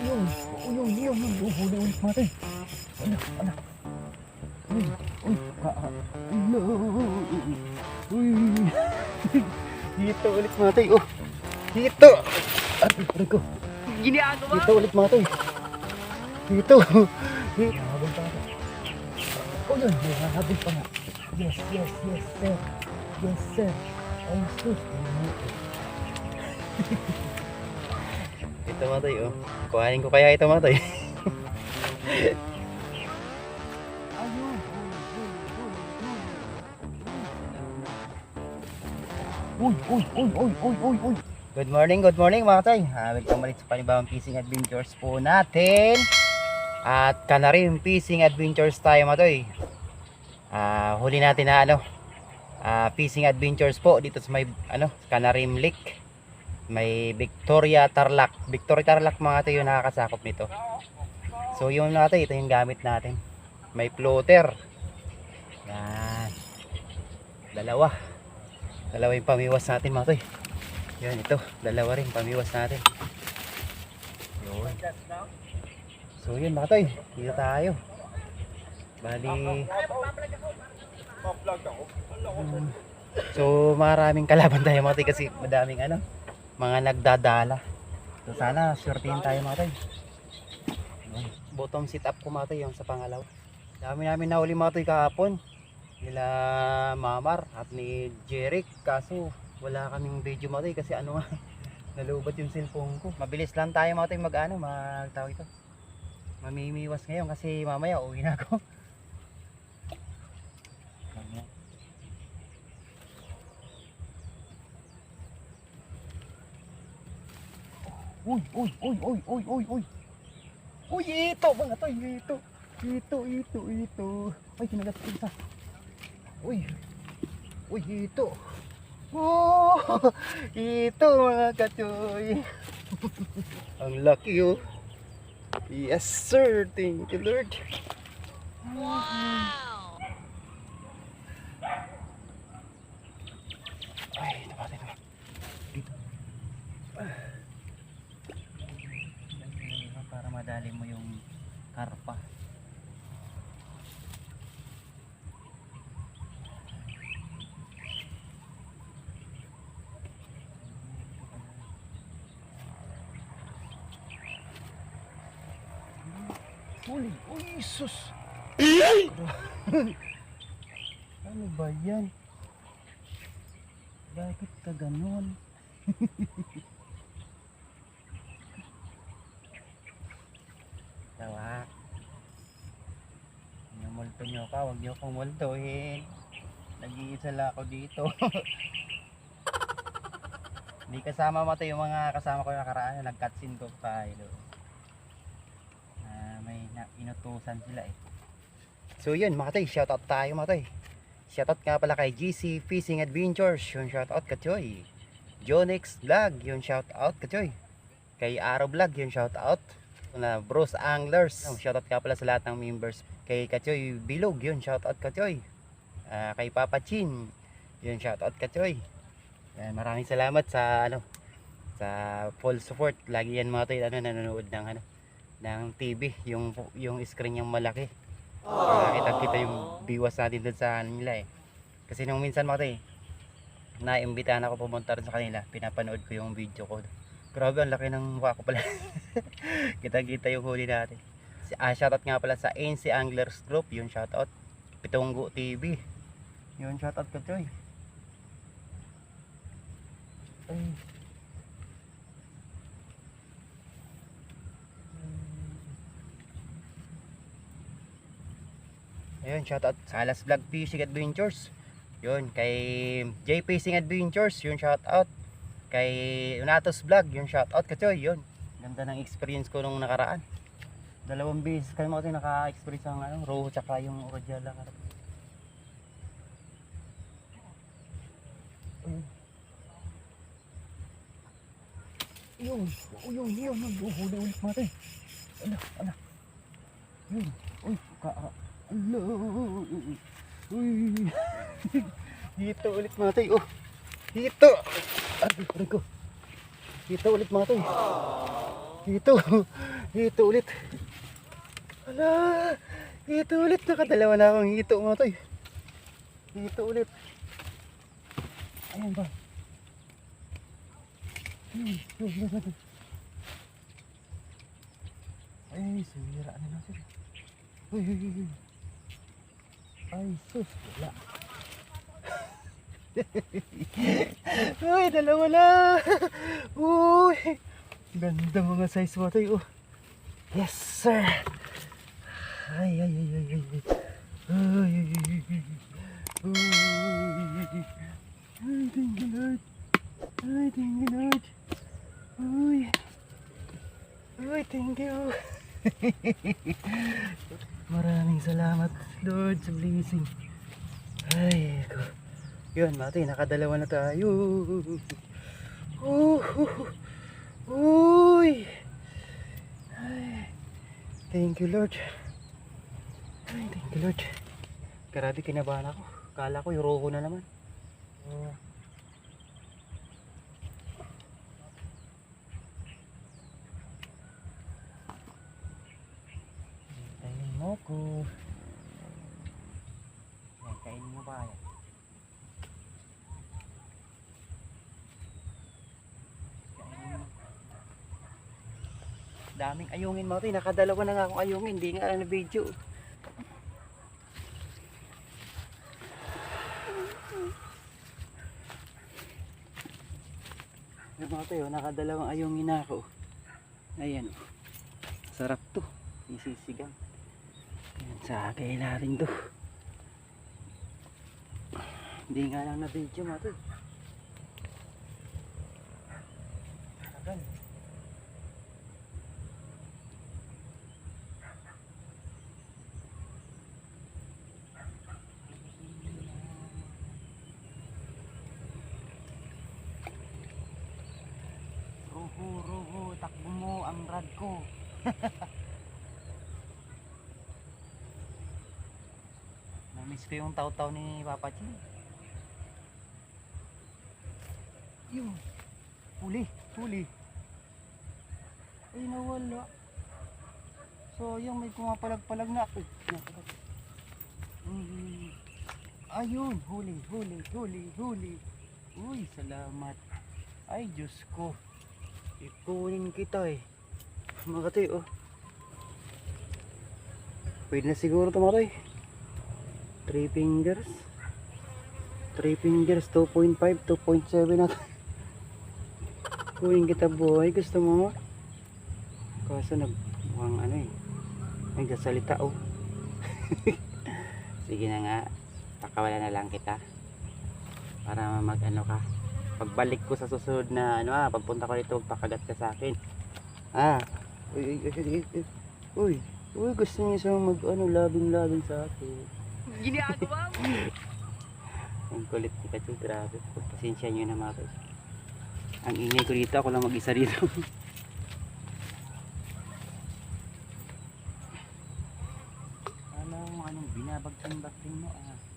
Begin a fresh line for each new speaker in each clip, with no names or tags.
Yun, yun, yun, yun. Uhuli ulit natin. Ala, ala. Uy, uy, ka, ka. Ala, uy. Dito ulit natin, oh. Dito. Aray, aray ko.
Ginagawa?
Dito ulit natin. Dito. Dito. Habol pa natin. Oh, yun. Habol pa nga. Yes, yes, yes, sir. Yes, sir. Ay, sus.
Ito matoy oh. Kuhanin ko kaya ito matoy.
Ayun. Uy, uy, uy, uy, uy, uy, uy.
Good morning, good morning mga toy. Ah, welcome ulit sa panibawang fishing adventures po natin. At kanarim fishing adventures tayo mga toy. Ah, huli natin na ano, ah, fishing adventures po dito sa may ano, Canarim Lake. May Victoria Tarlac. Victoria Tarlac mga toy yung nakakasakop nito. So yung natin, ito yung gamit natin. May floater. Yan. Dalawa. Dalawa yung pamiwas natin mga toy. Yan ito, dalawa rin pamiwas natin. Yun. So yun mga toy, dito tayo. Bali. Hmm. So maraming kalaban tayo mga toy kasi madaming ano, mga nagdadala. So sana suretin tayo mga toy. Bottom sit up ko mga toy yung sa pangalawa. Dami namin nahuli mga toy kahapon. Nila Mamar at ni Jeric kaso wala kaming video mga toy kasi ano nga nalubat yung cellphone ko. Mabilis lang tayo mga toy mag ano, mag tawag ito. Mamimiwas ngayon kasi mamaya uwi na ako.
Uy, uy, uy, uy, uy, uy, uy. Uy, ito mga toy, ito. Ito, ito, ito. Ay, kinagat ko isa. Uy. Uy, ito. Oh, ito mga katoy.
Ang lucky oh. Yes sir, thank you Lord. Ay, ito ba, ito ba. Dito. Ah. Para madali mo yung karpa.
Uy, uy, sus.
Ano ba yan? Bakit ka ganon? Namulto nyo ka, huwag nyo kong multuhin. Nag-iisa lang ako dito. Hindi kasama mo yung mga kasama ko nakaraan. Nag-cutscene ko pa. eh, doon. Ah, may na inutusan sila eh. So yun mga tay, shoutout tayo mga tay. Shoutout nga pala kay GC Fishing Adventures, yun shoutout ka Choy. Jonix Vlog, yun shoutout ka Choy. Kay Arrow Vlog, yun shoutout. Na Bros Anglers, oh, shoutout nga pala sa lahat ng members. Kay Kachoy Bilog, yun shoutout ka Choy. Ah, kay Papa Chin, yun shoutout ka Choy. Yan, maraming salamat sa ano sa full support. Lagi yan mga tay ano nanonood ng ano ng TV, yung yung screen yung malaki. Para kita-kita yung biwas natin doon sa ano nila eh. Kasi nung minsan mga tay, naimbitahan ako pumunta rin sa kanila, pinapanood ko yung video ko. Grabe, ang laki ng mukha ko pala. Kita-kita yung huli natin. Si, ah, shoutout nga pala sa ANC Anglers Group, yun shoutout. Pitonggo TV. Yun shoutout ka, Choy. Ay. Ayun, shoutout sa Alas Vlog Fishing Adventures. Yun, kay J Fishing Adventures, yun shoutout. Kay Unatos Vlog, yun shoutout. Kasi yun, ganda ng experience ko nung nakaraan. Dalawang beses mga tayo naka-experience ng ano, roho tsaka yung Orojala.
Yun, yun, yun, yun. Uhuli ulit natin. Ala, ala. Yun, uy, ka, ka. Ala, uy.
Dito ulit tayo. Oh. Dito.
Aray, ko.
Dito ulit mga tayo. Dito.
Hito ulit. Ala, hito ulit. Nakadalawa na akong hito mga toy. Hito ulit. Ayan ba? Ay, sumira na. Uy, uy, uy, uy. Ay, sus, wala. Uy, dalawa na. Uy, ganda mga size tayo. Oh. Yes, sir. Ay, ay, ay. ay. Ay, ay, ay, ay, ay. Uy. Ay, thank you, Lord. Ay, thank you, Lord. Uy. Uy, thank you. Maraming salamat, Lord, sa blessing. Ay, ako. Yun, mati, nakadalawa na tayo. Uh, Uy! Ay, thank you, Lord. Ay, thank you, Lord. Grabe, kinabahan ako. Kala ko, yuroko na naman. Oh. Kainin mo ko.
Yan, kainin mo ba yan? Kainin mo. Daming ayungin mo ito. Nakadalawa na nga akong ayungin. Hindi nga na video. Yung mga tayo, nakadalawang ayungin ako. Ayan. oh. Sarap to. Isisigang. Ayan, sa kailarin to. Hindi nga lang na video mo to. Ruho, ruho, takbo mo ang rad ko. Namiss ko yung taw-taw ni Papa Chin. Yun. Huli, huli. Ay, nawala. So, yung may kumapalag-palag na ako. Mm. Ayun, huli, huli, huli, huli. Uy, salamat. Ay, Diyos ko. Ikunin kita eh. Mga oh. Pwede na siguro ito mga katoy. 3 fingers. 3 fingers, 2.5, 2.7 na. Kunin kita buhay, gusto mo? Kaso nag, mukhang ano eh. Nagsasalita oh. Sige na nga, pakawala na lang kita. Para mag ano ka. Pagbalik ko sa susunod na ano ah, pagpunta ko dito, pakagat ka sa akin. Ah, uy, uy, uy, uy, uy, uy, gusto niya siyang mag ano, labing-labing sa akin.
Ginagawa mo.
Ang kulit ni Kachoy, grabe. Pasensya nyo na mga guys. Ang ingay ko dito, ako lang mag-isa. Alam mo anong binabagtan-bagtin mo ah.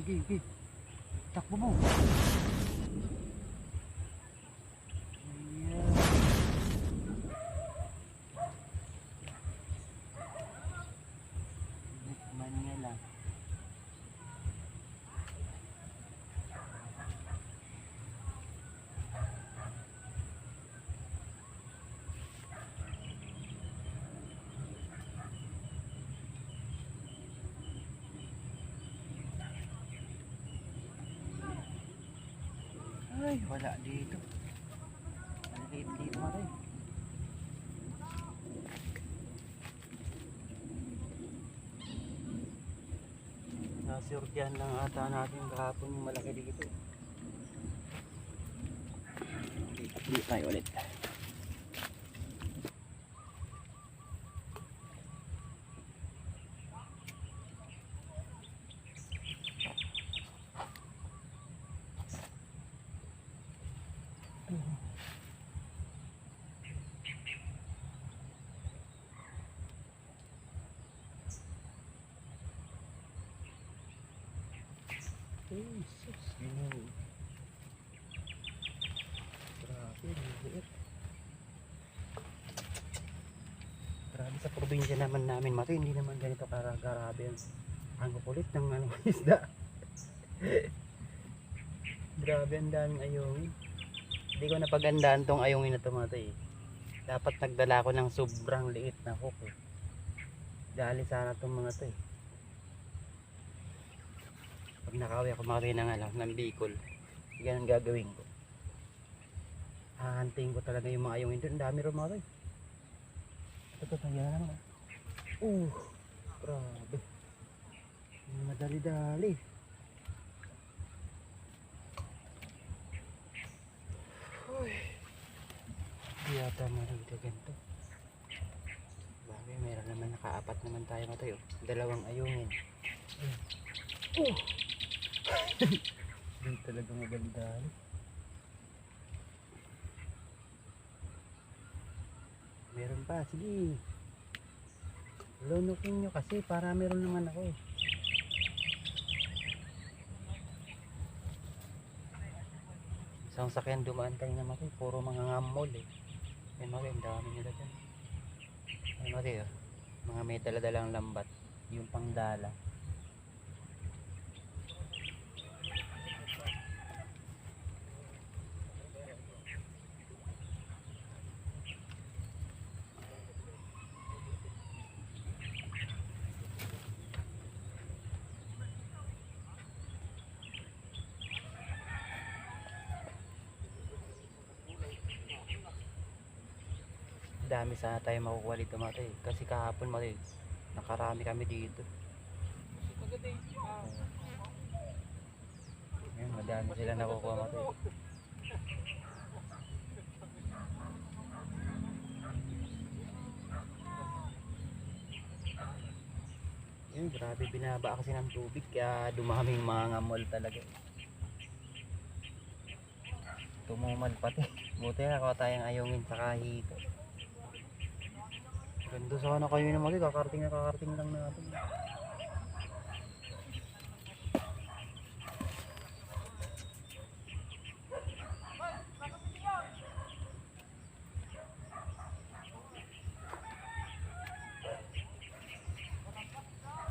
Sige, sige. Takbo mo. Ay, wala dito. Maliit dito mo rin. Nasurtihan lang ata natin kahapon yung malaki dito. Dito tayo ulit. Jesus, ginaw. Grabe, liit. Grabe sa probinsya naman namin, Mato, hindi naman ganito para karagarabe. Ang kulit ng ano, isda. Grabe, ang daming ayong. Hindi ko napagandaan tong ayungin na to, Mato, eh. Dapat nagdala ko ng sobrang liit na hook, eh. Dali sana tong mga to, eh. Pag nakawi ako makakain ng, ano, ng Bicol, ganun gagawin ko. Hahantiin ko talaga yung mga ayungin doon. Ang dami rin mga to, eh. Ito, yan naman. Uh, grabe. Madali-dali. Uy. Di yata marito ganito. Bagay, meron naman nakaapat naman tayo matayo. Dalawang ayungin. Uh. Di talaga madali-dali. Meron pa, sige. Lunukin nyo kasi para meron naman ako eh. Isang sakyan dumaan naman ako, puro mga ngamol eh. Ay mga ang dami nila dyan. Ay mga oh. mga may dala-dalang lambat. Yung pangdala. Dami sana tayo makukuha dito tayo. Kasi kahapon tayo, nakarami kami dito. Ayun, madami sila nakukuha tayo. Yun, grabe binaba kasi ng tubig kaya dumami yung mga ngamol talaga. Tumumal pati. Buti na tayong ayungin sa kahito. Ganda sana kayo naman kayo, kakarating na kakarating lang natin.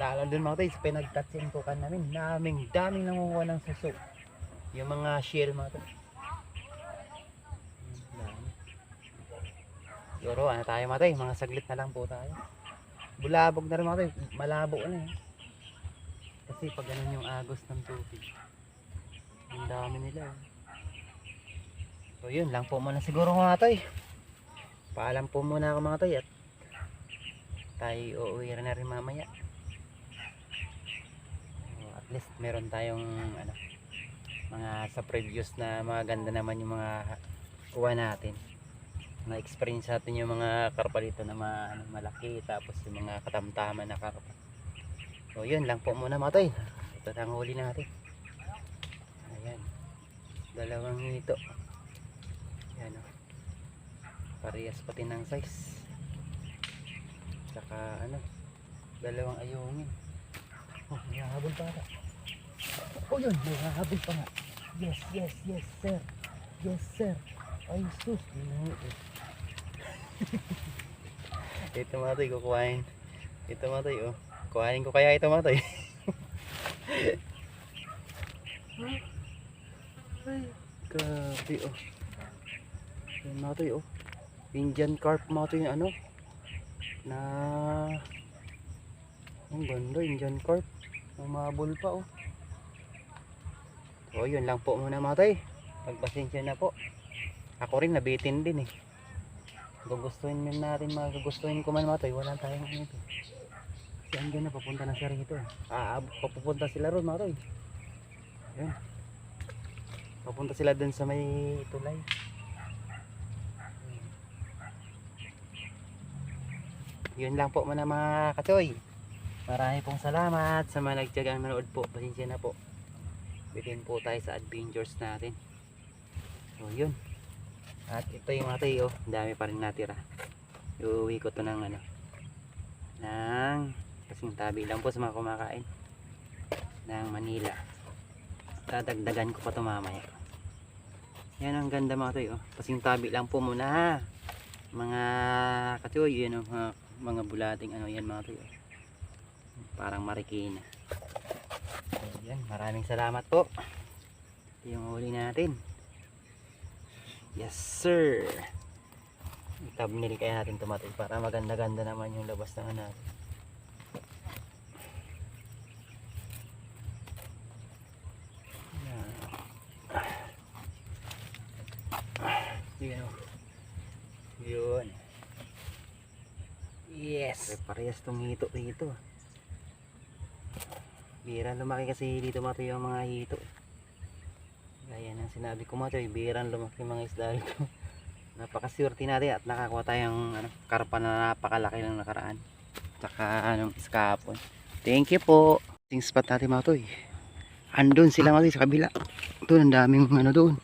Lalo dun mga tayo, pinagkatsin ko kan namin, naming daming nangunguha ng suso. Yung mga shell mga tayo. Dami. Siguro ano tayo mga tayo, mga saglit na lang po tayo. Bulabog na rin mga tayo, malabo na eh. Kasi pag ganun yung agos ng tubig, ang dami nila eh. So yun lang po muna siguro mga tayo. Paalam po muna ako mga tayo at tayo uuwi na rin mamaya. So, at least meron tayong ano, mga sa previous na mga ganda naman yung mga kuha natin na-experience natin yung mga karpa dito na ano, malaki tapos yung mga katamtaman na karpa. So yun lang po muna mga toy. Ito na ang huli natin. Ayan. Dalawang hito. Ayan o parehas pati ng size. Saka ano dalawang ayungin. Oh may hahabol pa ata. Oh yun may hahabol pa nga. Yes yes yes sir. Yes sir. Ay sus. Eh. ito mga toy kukuhain. Ito mga toy oh. Kuhain ko kaya ito mga toy. Ay grabe oh. Yan mga toy oh. Indian carp mga toy ano? Na ang ganda Indian carp? Umabol pa oh. So yun lang po muna mga toy. Pagpasensya na po. Ako rin nabitin din eh gugustuhin din natin mga gugustuhin ko man mga toy. Wala tayong ano ito. Kasi andyan na papunta na siya rito eh. ah, papupunta sila ron mga toy. Yun papunta sila dun sa may tulay. Yun lang po muna mga katoy. Marami pong salamat sa mga nagtyagang nanood po. Pasensya na po. Bitin po tayo sa adventures natin. So yun at ito yung mga tayo oh, dami pa rin natira iuwi ko to ng ano ng kasing tabi lang po sa mga kumakain ng Manila Dadagdagan ko pa to mamaya. Yan ang ganda mga toy. Oh. Pasing tabi lang po muna. Mga katoy, yan oh, mga, mga bulating ano yan mga toy. Oh. Parang marikina. Yan, maraming salamat po. Ito yung huli natin. Yes sir. I-thumbnail kaya natin tumatay para maganda-ganda naman yung labas ng. Yan. Yun. Yun. Yes. Parehas tong hito dito. Bira lumaki kasi dito mato yung mga hito. Gaya ng sinabi ko mato, biran lumaki mga isda dito. Napakaswerte natin at nakakuha tayong ano, karpa na napakalaki ng nakaraan. Tsaka anong iskapon. Thank you po. Ting spot natin mga toy. Andun sila mga sa kabila. Doon ang daming ano doon.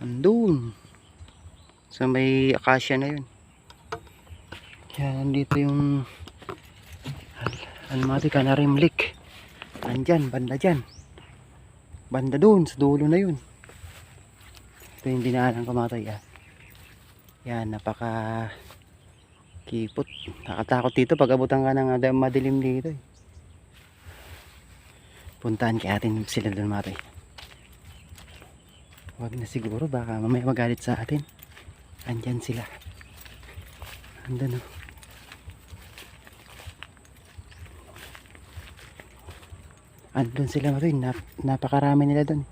Andun. Sa may akasya na yun. Kaya nandito yung ano mga toy, Canarim Lake. Nandyan, banda dyan. Banda doon, sa dulo na yun. Ito yung dinaanan toy. Ah. Yan, napaka kipot. Nakatakot dito pag abutan ka ng ada- madilim dito eh. Puntahan kaya atin sila doon mga toy. Huwag na siguro, baka mamaya magalit sa atin. Andyan sila. Andun oh. Andun sila toy. Nap napakarami nila doon.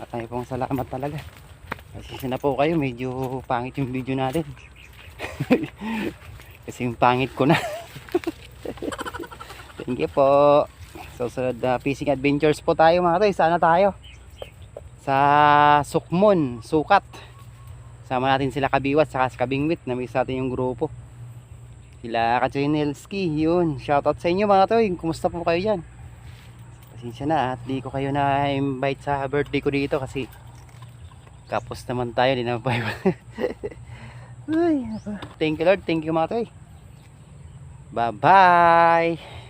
Matay pong salamat talaga. Kasi na po kayo, medyo pangit yung video natin. Kasi yung pangit ko na. Thank you po. So, sunod na fishing adventures po tayo mga toy. Sana tayo. Sa Sukmon, Sukat. Sama natin sila Kabiwat, saka Kabingwit. Namiss natin yung grupo. Sila Kachinelski, yun. Shoutout sa inyo mga toy. Kumusta po kayo dyan? Pasensya na at di ko kayo na-invite sa birthday ko dito kasi kapos naman tayo, di naman pa. Thank you Lord, thank you mga toy. Bye-bye!